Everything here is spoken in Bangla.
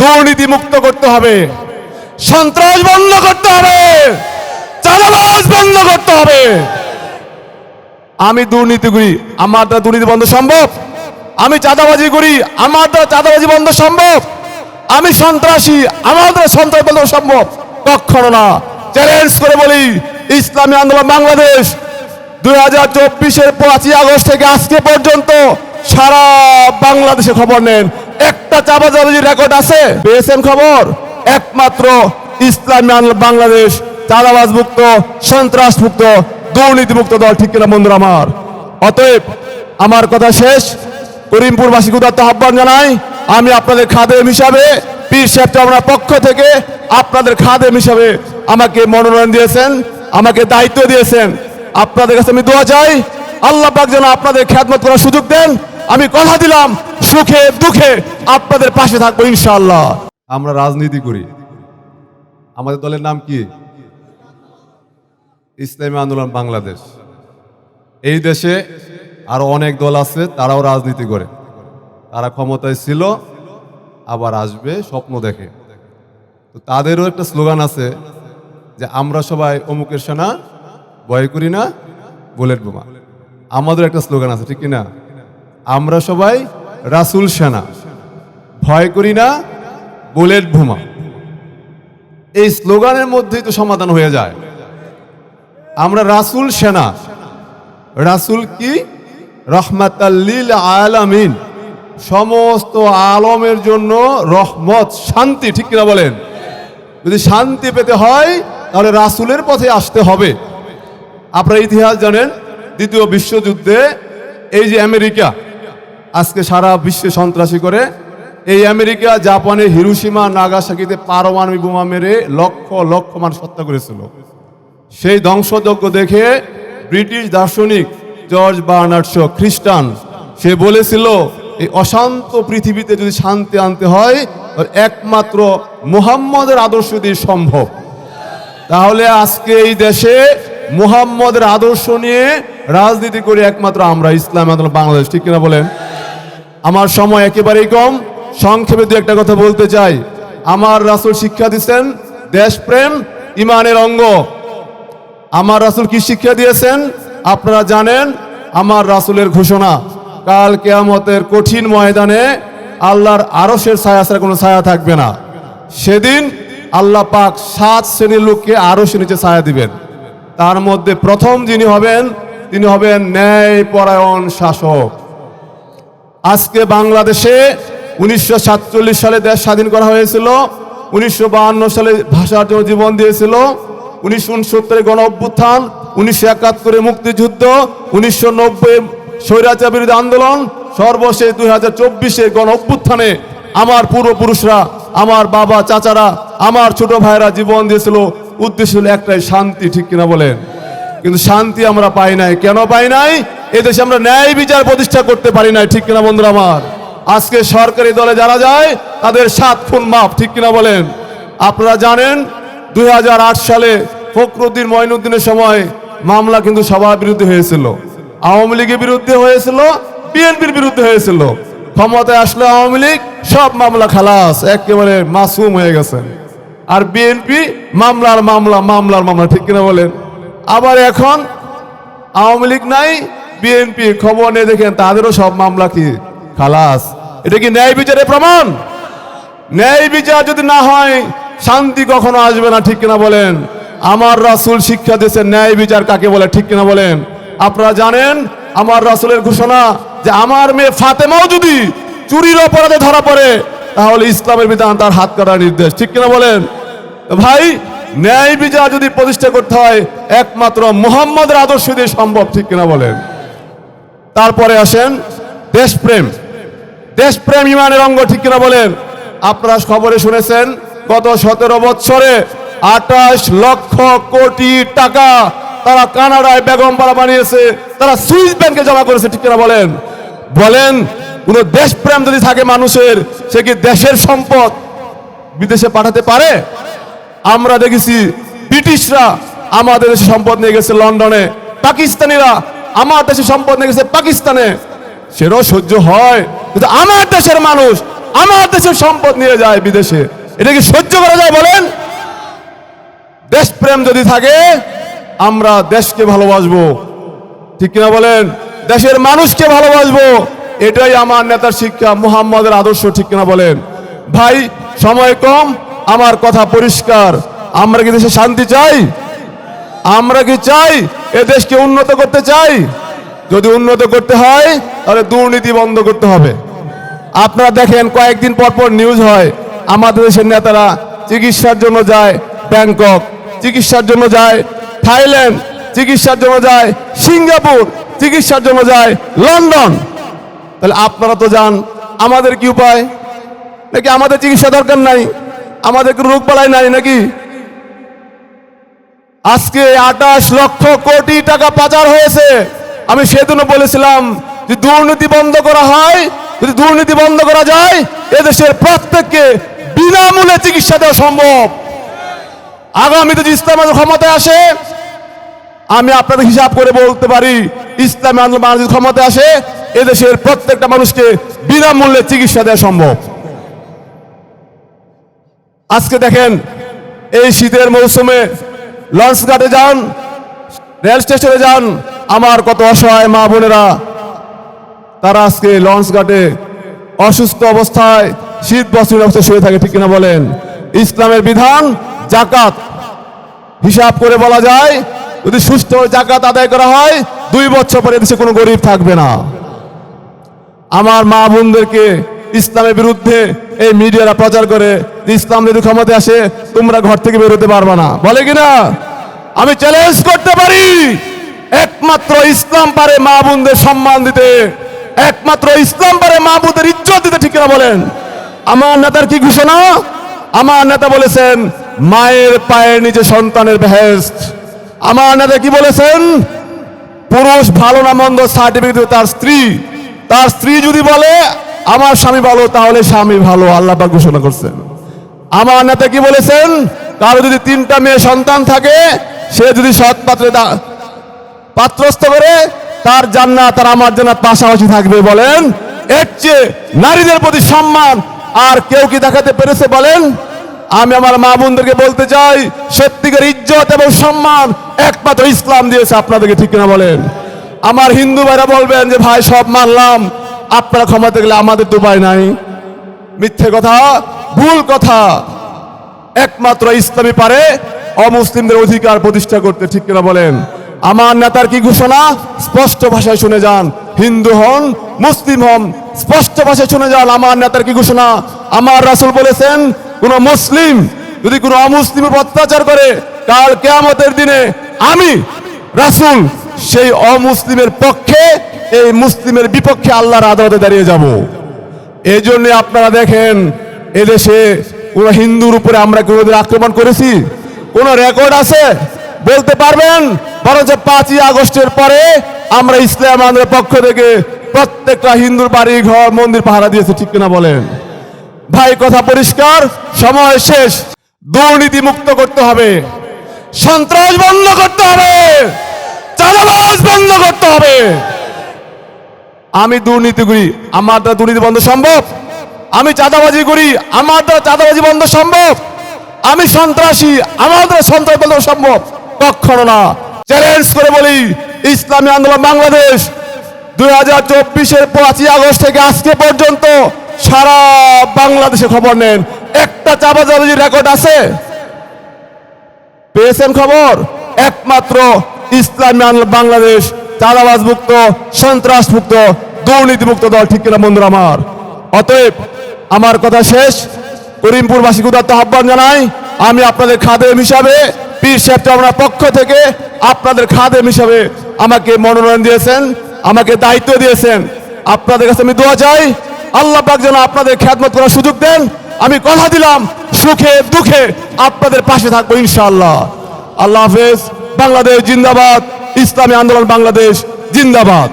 দুর্নীতি মুক্ত করতে হবে। সন্ত্রাস বন্ধ করতে হবে। চাঁদাবাজ বন্ধ করতে হবে। আমি দুর্নীতি করি, আমার দ্বারা দুর্নীতি বন্ধ সম্ভব? আমি চাঁদাবাজি করি, আমার দ্বারা চাঁদাবাজি বন্ধ সম্ভব? আমি সন্ত্রাসী, আমার দ্বারা সন্ত্রাস বন্ধ সম্ভব? কখনো না। চ্যালেঞ্জ করে বলি, ইসলামী আন্দোলন বাংলাদেশ, দুই হাজার চব্বিশের পাঁচই আগস্ট থেকে আজকে পর্যন্ত সারা বাংলাদেশে খবর নেন। একটা চাঁদাবাজি রেকর্ড আছে, পেয়েছেন খবর? একমাত্র ইসলামী বাংলাদেশ চাঁদাবাজ মুক্ত সন্ত্রাস মুক্ত দুর্নীতি মুক্ত দল, ঠিক কিনা বন্ধুরা আমার? অতএব আমার কথা শেষ। করিমপুরবাসীকে উদাত্ত আহ্বান জানাই, আমি আপনাদের খাদেম হিসাবে, পীর সাহেব চরমার পক্ষ থেকে আপনাদের খাদেম হিসাবে আমাকে মনোনয়ন দিয়েছেন, আমাকে দায়িত্ব দিয়েছেন। আপনাদের কাছে আমি দোয়া চাই, আল্লাহ পাক যেন আপনাদের খ্যাতমত করার সুযোগ দেন আমি কথা দিলাম, সুখে, দুঃখে আপনাদের পাশে থাকব ইনশাল্লাহ আমরা রাজনীতি করি। আমাদের দলের নাম কি? ইসলামী আন্দোলন বাংলাদেশ। এই দেশে আরও অনেক দল আছে, তারাও রাজনীতি করে। তারা ক্ষমতায় ছিল, আবার আসবে, স্বপ্ন দেখে। তো তাদেরও একটা স্লোগান আছে যে, আমরা সবাই অমুকের সেনা, ভয় করি না, বুলেট বোমা। আমাদের একটা স্লোগান আছে, ঠিক কি না আমরা সবাই রাসুল সেনা। ভয় করি না, বুলেট বোমা। এই স্লোগানের মধ্যেই তো সমাধান হয়ে যায়। আমরা রাসুল সেনা। রাসুল কি? রহমাতাল্লিল আলামিন। সমস্ত আলমের জন্য রহমত, শান্তি, ঠিক কিনা বলেন? যদি শান্তি পেতে হয়, তাহলে রাসুলের পথে আসতে হবে। আপনারা ইতিহাস জানেন, দ্বিতীয় বিশ্বযুদ্ধে এই যে আমেরিকা আজকে সারা বিশ্বে সন্ত্রাসী করে। এই আমেরিকা, জাপানে হিরোসীমা নাগাসাকিতে পারমাণবিক বোমা মেরে লক্ষ লক্ষ মানুষ হত্যা করেছিল। সেই ধ্বংসযজ্ঞ দেখে ব্রিটিশ দার্শনিক জর্জ বার্নার্ডস খ্রিস্টান, সে বলেছিল, এই অশান্ত পৃথিবীতে যদি শান্তি আনতে হয় একমাত্র মুহাম্মদের আদর্শ দিয়ে সম্ভব। তাহলে আজকে এই দেশে মুহাম্মদের আদর্শ নিয়ে রাজনীতি করে একমাত্র আমরা, ইসলাম বাংলাদেশ, ঠিক কিনা বলেন? আমার সময় একেবারেই কম। সংক্ষেপে দু একটা কথা বলতে চাই। আমার রাসূল শিক্ষা দিচ্ছেন দেশপ্রেম, ইমানের অঙ্গ। আমার রাসূল কি শিক্ষা দিয়েছেন? আপনারা জানেন, আমার রাসূলের ঘোষণা, কাল কেয়ামতের কঠিন ময়দানে আল্লাহর আরশের ছায়া কোনো ছায়া থাকবে না। সেদিন আল্লাহ পাক সাত শ্রেণির লোককে আরশের নিচে ছায়া দিবেন। তার মধ্যে প্রথম যিনি হবেন, তিনি হবেন ন্যায় পরায়ণ শাসক। আজকে বাংলাদেশে উনিশশো সাতচল্লিশ সালে দেশ স্বাধীন করা হয়েছিল, উনিশশো সালে ভাষার জন্য জীবন দিয়েছিল, উনিশশো উনসত্তরে গণ অভ্যুত্থান, উনিশশো একাত্তরে মুক্তিযুদ্ধ, উনিশশো নব্বই স্বৈরাচার বিরোধী আন্দোলন, সর্বশেষ দুই হাজার চব্বিশে গণ অভ্যুত্থানে আমার পূর্বপুরুষরা, আমার বাবা, চাচারা, আমার ছোট ভাইরা জীবন দিয়েছিল। উদ্দেশ্য ছিল একটাই, শান্তি, ঠিক কিনা বলেন? কিন্তু শান্তি আমরা পাই নাই। কেন পাই নাই? এদেশে আমরা ন্যায় বিচার প্রতিষ্ঠা করতে পারি নাই, ঠিক কিনা বন্ধুরা আমার? আজকে সরকারি দলে যারা যায়, তাদের সাত খুন মাপ ঠিক কিনা বলেন? আপনারা জানেন দু হাজার আট সালে ফখরুদ্দিন মঈনুদ্দিনের সময় মামলা কিন্তু সবার বিরুদ্ধে হয়েছিল। আওয়ামী লীগের বিরুদ্ধে হয়েছিল, বিএনপির বিরুদ্ধে হয়েছিল। ক্ষমতায় আসলে আওয়ামী লীগ, সব মামলা খালাস, একেবারে মাসুম হয়ে গেছেন আর বিএনপি, মামলার মামলা মামলার মামলা, ঠিক কিনা বলেন? আবার এখন আওয়ামী লীগ নাই, বিএনপি, খবর নিয়ে দেখেন, তাদেরও সব মামলা কি খালাস। এটা কি ন্যায় বিচারের প্রমাণ? ন্যায় বিচার যদি না হয়, শান্তি কখনো আসবে না, ঠিক কিনা বলেন? আমার রাসূল শিক্ষা দিয়েছে, ন্যায় বিচার কাকে বলে, ঠিক কিনা বলেন? আপনারা জানেন, আমার রাসূলের ঘোষণা যে আমার মেয়ে ফাতেমাও যদি চুরির অপরাধে ধরা পড়ে, তাহলে ইসলামের বিধান তার হাত কাটার নির্দেশ, ঠিক কিনা বলেন? ভাই ন্যায় বিচার যদি প্রতিষ্ঠা করতে হয়, একমাত্র মোহাম্মদের আদর্শ দিয়ে সম্ভব, ঠিক কিনা বলেন? তারপরে আসেন দেশপ্রেম। দেশপ্রেম ইমানের অঙ্গ, ঠিক কিনা বলেন? আপনারা খবরে শুনেছেন, গত সতেরো বছরে আঠাশ লক্ষ কোটি টাকা তারা কানাডায় বেগম বেগমপাড়া বানিয়েছে, তারা সুইস ব্যাংকে জমা করেছে, ঠিক কিনা বলেন? বলেন, কোন দেশপ্রেম যদি থাকে মানুষের, সে কি দেশের সম্পদ বিদেশে পাঠাতে পারে? আমরা দেখেছি ব্রিটিশরা আমাদের দেশে সম্পদ নিয়ে গেছে লন্ডনে, পাকিস্তানিরা আমার দেশে সম্পদ নিয়ে গেছে পাকিস্তানে। সেটাও সহ্য হয়। কিন্তু আমার দেশের মানুষ আমার দেশের সম্পদ নিয়ে যায় বিদেশে। এটা কি সহ্য করা যায় বলেন? দেশপ্রেম যদি থাকে, আমরা দেশকে ভালোবাসবো। ঠিক কিনা বলেন? দেশের মানুষকে ভালোবাসবো। এটাই আমার নেতার শিক্ষা, মুহাম্মদের আদর্শ, ঠিক কিনা বলেন? ভাই, সময় কম। আমার কথা পরিষ্কার। আমরা কি দেশে শান্তি চাই? আমরা কি চাই এ দেশকে উন্নত করতে চাই? যদি উন্নত করতে হয়, তাহলে দুর্নীতি বন্ধ করতে হবে। আপনারা দেখেন, কয়েকদিন পর পর নিউজ হয়, আমাদের দেশের নেতারা চিকিৎসার জন্য যায় ব্যাংকক, চিকিৎসার জন্য যায় থাইল্যান্ড, চিকিৎসার জন্য যায় সিঙ্গাপুর, চিকিৎসার জন্য যায় লন্ডন। তাহলে আপনারা তো যান, আমাদের কি উপায়? নাকি আমাদের চিকিৎসা দরকার নাই? আমাদের কোনো রোগ বালাই নাই নাকি? আজকে আটাশ লক্ষ কোটি টাকা পাচার হয়েছে। আমি সেদিনও বলেছিলাম যে দুর্নীতি বন্ধ করা হয়, যদি দুর্নীতি বন্ধ করা যায়, এদেশের প্রত্যেককে বিনামূল্যে চিকিৎসা দেওয়া সম্ভব। আগামীতে যে ইসলাম ক্ষমতায় আসে, আমি আপনাদের হিসাব করে বলতে পারি, ইসলামী আন্দোলন ক্ষমতায় আসে, এদেশের প্রত্যেকটা মানুষকে বিনামূল্যে চিকিৎসা দেওয়া সম্ভব। আজকে দেখেন, এই শীতের মৌসুমে লঞ্চ ঘাটে যান, রেল স্টেশনে যান, আমার কত অসহায় মা বোনেরা। তারা আজকে লঞ্চ ঘাটে অসুস্থ অবস্থায় শীত বস্ত্রের অবস্থায় শুয়ে থাকে, ঠিক কিনা বলেন? ইসলামের বিধান জাকাত। হিসাব করে বলা যায়, যদি সুস্থ জাকাত আদায় করা হয়, দুই বছর পরে দেশে কোনো গরিব থাকবে না। আমার মা বোনদেরকে ইসলামের বিরুদ্ধে এই মিডিয়ারা প্রচার করে, ইসলাম যদি ক্ষমতায় আসে, তোমরা ঘর থেকে বেরোতে পারবে না। বলে কিনা আমি চ্যালেঞ্জ করতে পারি। একমাত্র ইসলাম পারে মা বোনদের সম্মান দিতে। একমাত্র ইসলাম পারে মা বোনদের ইজ্জত দিতে, ঠিক না বলেন? আমার নেতার কি ঘোষণা? আমার নেতা বলেছেন, মায়ের পায়ের নিচে সন্তানের বেহেস্ট আমার নেতা কি বলেছেন? পুরুষ ভালো না মন্দ সার্টিফিকেট তার স্ত্রী। তার স্ত্রী যদি বলে আমার স্বামী ভালো, তাহলে স্বামী ভালো, আল্লাহ ঘোষণা করছেন। আমার নেতা কি বলেছেন? কারও যদি তিনটা মেয়ে সন্তান থাকে, সে যদি সৎ পাত্রে পাত্রস্থ করে, তার জান্নাত তার আমার জান্নাত পাশাপাশি থাকবে বলেন। এর চেয়ে নারীদের প্রতি সম্মান আর কেউ কি দেখাতে পেরেছে বলেন? আমি আমার মা বোনদেরকে বলতে চাই, সত্যিকার ইজ্জত এবং সম্মান একমাত্র ইসলাম দিয়েছে আপনাদেরকে, ঠিক কিনা বলেন? আমার হিন্দু ভাইরা বলবেন যে, ভাই, সব মানলাম। আপনারা ক্ষমতা গেলে আমাদের উপায় নাই। মিথ্যে কথা, ভুল কথা একমাত্র ইসলামী পারে অমুসলিমদের অধিকার প্রতিষ্ঠা করতে, ঠিক কিনা বলেন? আমার নেতার কি ঘোষণা? স্পষ্ট ভাষায় শুনে যান। হিন্দু হন, মুসলিম হন, স্পষ্ট ভাষায় শুনে যান। আমার নেতার কি ঘোষণা? আমার রাসূল বলেছেন, কোন মুসলিম যদি কোনো অমুসলিমের উপর অত্যাচার করে, কাল কেয়ামতের দিনে আমি, রাসূল, সেই অমুসলিমের পক্ষে এই মুসলিমের বিপক্ষে আল্লাহর আদালতে দাঁড়িয়ে যাব। এই জন্য আপনারা দেখেন, এদেশে কোন হিন্দুর উপরে আমরা কোনোদিন আক্রমণ করেছি। কোন রেকর্ড আছে? বলতে পারবেন, বরঞ্চ পাঁচই আগস্টের পরে আমরা ইসলাম আমাদের পক্ষ থেকে প্রত্যেকটা হিন্দুর বাড়ি, ঘর, মন্দির পাহারা দিয়েছে, ঠিক কিনা বলেন? ভাই, কথা পরিষ্কার? সময় শেষ। দুর্নীতি মুক্ত করতে হবে। সন্ত্রাস বন্ধ করতে হবে। চাঁদাবাজ বন্ধ করতে হবে। আমি দুর্নীতি করি, আমার দ্বারা দুর্নীতি বন্ধ সম্ভব? আমি চাঁদাবাজি করি, আমার দ্বারা চাঁদাবাজি বন্ধ সম্ভব? আমি সন্ত্রাসী, আমার দ্বারা সন্ত্রাস বন্ধ সম্ভব? কখনো না। চ্যালেঞ্জ করে বলি, ইসলামী আন্দোলন বাংলাদেশ দুই হাজার চব্বিশের পাঁচই আগস্ট থেকে আজকে পর্যন্ত সারা বাংলাদেশে খবর নেন। একটা চাঁদাবাজির রেকর্ড আছে? পেয়েছেন খবর? একমাত্র ইসলামী আন্দোলন বাংলাদেশ চাঁদাবাজ মুক্ত সন্ত্রাস মুক্ত দুর্নীতি মুক্ত দল, ঠিক কিনা বন্ধুরা আমার? অতএব আমার কথা শেষ। করিমপুরবাসীকে উদাত্ত আহ্বান জানাই। আমি আপনাদের খাদেম হিসাবে, পীর সাহেব চামড়ার পক্ষ থেকে আপনাদের খাদেম হিসাবে আমাকে মনোনয়ন দিয়েছেন, আমাকে দায়িত্ব দিয়েছেন। আপনাদের কাছে আমি দোয়া চাই। আল্লাহ পাক যেন আপনাদের খ্যাতমত করার সুযোগ দেন। আমি কথা দিলাম, সুখে, দুঃখে আপনাদের পাশে থাকব ইনশাআল্লাহ। আল্লাহ হাফেজ, বাংলাদেশ জিন্দাবাদ। ইসলামী আন্দোলন বাংলাদেশ জিন্দাবাদ।